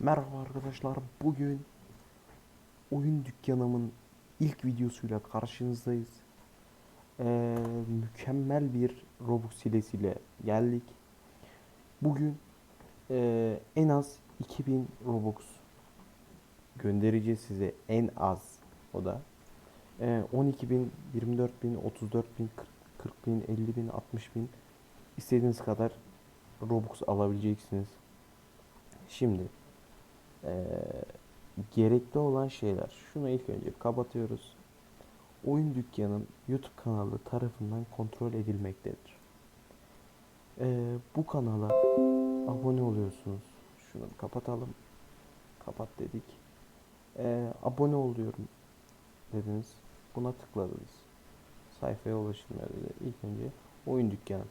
Merhaba arkadaşlar. Bugün oyun dükkanımın ilk videosuyla karşınızdayız. Ee, mükemmel bir Robux hilesiyle geldik. Bugün ee, en az 2000 Robux göndereceğiz size. En az o da. Ee, 12 bin, 24 bin, 34 bin, 40, 40 bin, 50 bin, 60 bin istediğiniz kadar Robux alabileceksiniz. Şimdi ee, gerekli olan şeyler. Şunu ilk önce kapatıyoruz. Oyun dükkanın YouTube kanalı tarafından kontrol edilmektedir. Ee, bu kanala abone oluyorsunuz. Şunu kapatalım. Kapat dedik. Ee, abone oluyorum dediniz. Buna tıkladınız. Sayfaya ulaşılmıyor dedi. İlk önce oyun dükkanı.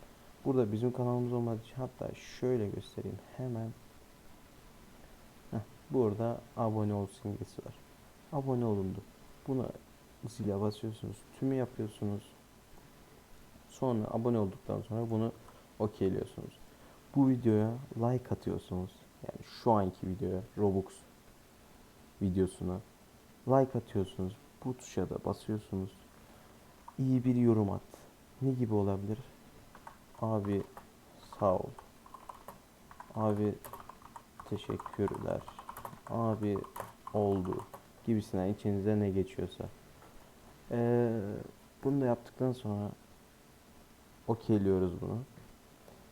Burada bizim kanalımız olmadığı için hatta şöyle göstereyim hemen. Burada abone ol simgesi var. Abone olundu. Buna zile basıyorsunuz. Tümü yapıyorsunuz. Sonra abone olduktan sonra bunu okeyliyorsunuz. Bu videoya like atıyorsunuz. Yani şu anki videoya Robux videosuna like atıyorsunuz. Bu tuşa da basıyorsunuz. İyi bir yorum at. Ne gibi olabilir? Abi sağ ol. Abi teşekkürler. Abi oldu gibisinden içinize ne geçiyorsa. Ee, bunu da yaptıktan sonra okeyliyoruz bunu.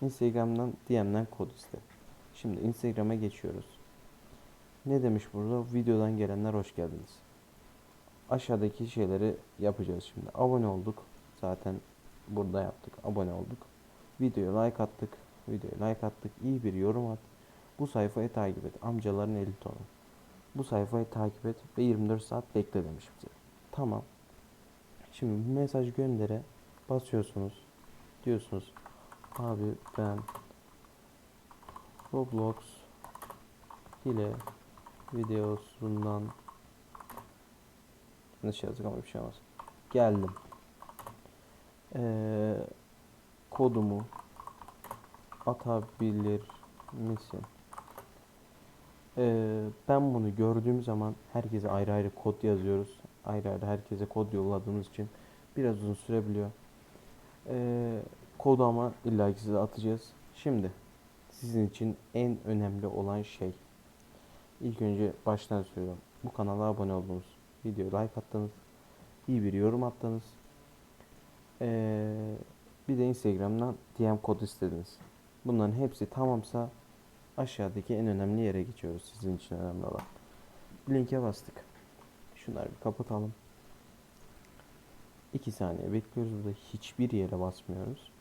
Instagram'dan DM'den kod iste. Şimdi Instagram'a geçiyoruz. Ne demiş burada? Videodan gelenler hoş geldiniz. Aşağıdaki şeyleri yapacağız şimdi. Abone olduk. Zaten burada yaptık. Abone olduk. Videoya like attık. Videoya like attık. İyi bir yorum at. Bu sayfayı takip et. Amcaların eli tonu. Bu sayfayı takip et ve 24 saat bekle demiş bize. Tamam. Şimdi mesaj göndere basıyorsunuz. Diyorsunuz abi ben Roblox ile videosundan yanlış yazdık ama bir şey olmaz. Geldim. Ee, kodumu atabilir misin? Ee, ben bunu gördüğüm zaman herkese ayrı ayrı kod yazıyoruz. Ayrı ayrı herkese kod yolladığımız için biraz uzun sürebiliyor. Ee, kodu ama illa ki size atacağız. Şimdi sizin için en önemli olan şey. İlk önce baştan söylüyorum. Bu kanala abone oldunuz. Videoya like attınız. iyi bir yorum attınız. Ee, bir de Instagram'dan DM kod istediniz. Bunların hepsi tamamsa aşağıdaki en önemli yere geçiyoruz. Sizin için önemli olan. Linke bastık. Şunları bir kapatalım. 2 saniye bekliyoruz. Burada hiçbir yere basmıyoruz.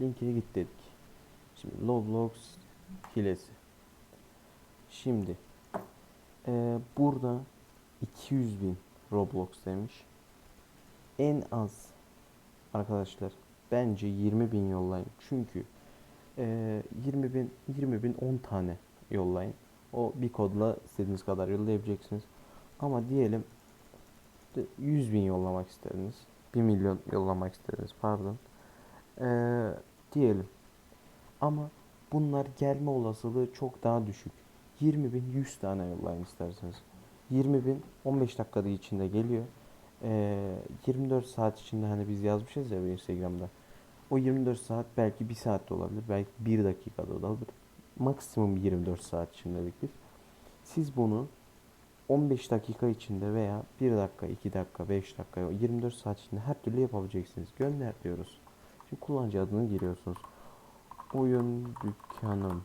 Linke git dedik. Şimdi Roblox hilesi. Şimdi eee, burada 200 bin Roblox demiş. En az arkadaşlar bence 20 bin yollayın. Çünkü eee 20 bin 20 bin 10 tane yollayın. O bir kodla istediğiniz kadar yollayabileceksiniz. Ama diyelim de 100 bin yollamak istediniz. 1 milyon yollamak istediniz pardon. Eee, diyelim. Ama bunlar gelme olasılığı çok daha düşük. 20 bin 100 tane yollayın isterseniz. 20 bin 15 dakikada içinde geliyor. Eee 24 saat içinde hani biz yazmışız ya Instagram'da. O 24 saat belki 1 saatte olabilir. Belki 1 dakikada da olabilir. Maksimum 24 saat içinde bekler. Siz bunu 15 dakika içinde veya 1 dakika, 2 dakika, 5 dakika, 24 saat içinde her türlü yapabileceksiniz. Gönder diyoruz. Şimdi kullanıcı adını giriyorsunuz. Oyun dükkanım.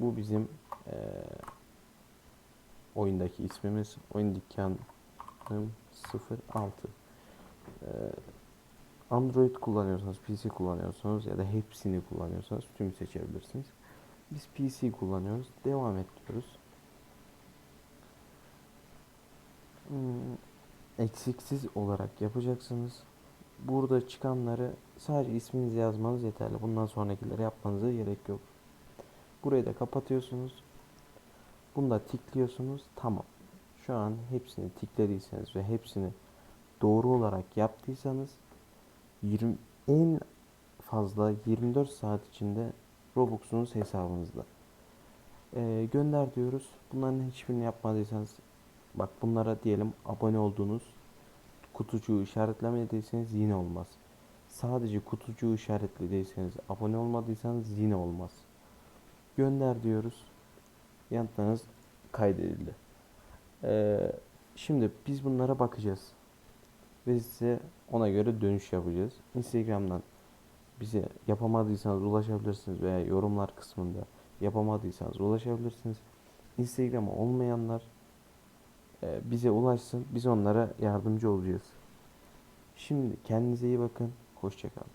Bu bizim eee, oyundaki ismimiz. Oyun dükkanım 06. Eee, Android kullanıyorsanız, PC kullanıyorsanız ya da hepsini kullanıyorsanız tüm seçebilirsiniz. Biz PC kullanıyoruz. Devam et diyoruz. Hmm, eksiksiz olarak yapacaksınız. Burada çıkanları sadece isminizi yazmanız yeterli. Bundan sonrakileri yapmanıza gerek yok. Burayı da kapatıyorsunuz. Bunu da tikliyorsunuz. Tamam. Şu an hepsini tiklediyseniz ve hepsini doğru olarak yaptıysanız 20 en fazla 24 saat içinde Robux'unuz hesabınızda. Ee, gönder diyoruz. Bunların hiçbirini yapmadıysanız bak bunlara diyelim abone oldunuz. Kutucuğu işaretlemediyseniz yine olmaz. Sadece kutucuğu işaretlediyseniz abone olmadıysanız yine olmaz. Gönder diyoruz. Yanıtlarınız kaydedildi. Ee, şimdi biz bunlara bakacağız. Ve size ona göre dönüş yapacağız. Instagram'dan bize yapamadıysanız ulaşabilirsiniz veya yorumlar kısmında yapamadıysanız ulaşabilirsiniz. Instagram'a olmayanlar e, bize ulaşsın. Biz onlara yardımcı olacağız. Şimdi kendinize iyi bakın. Hoşçakalın.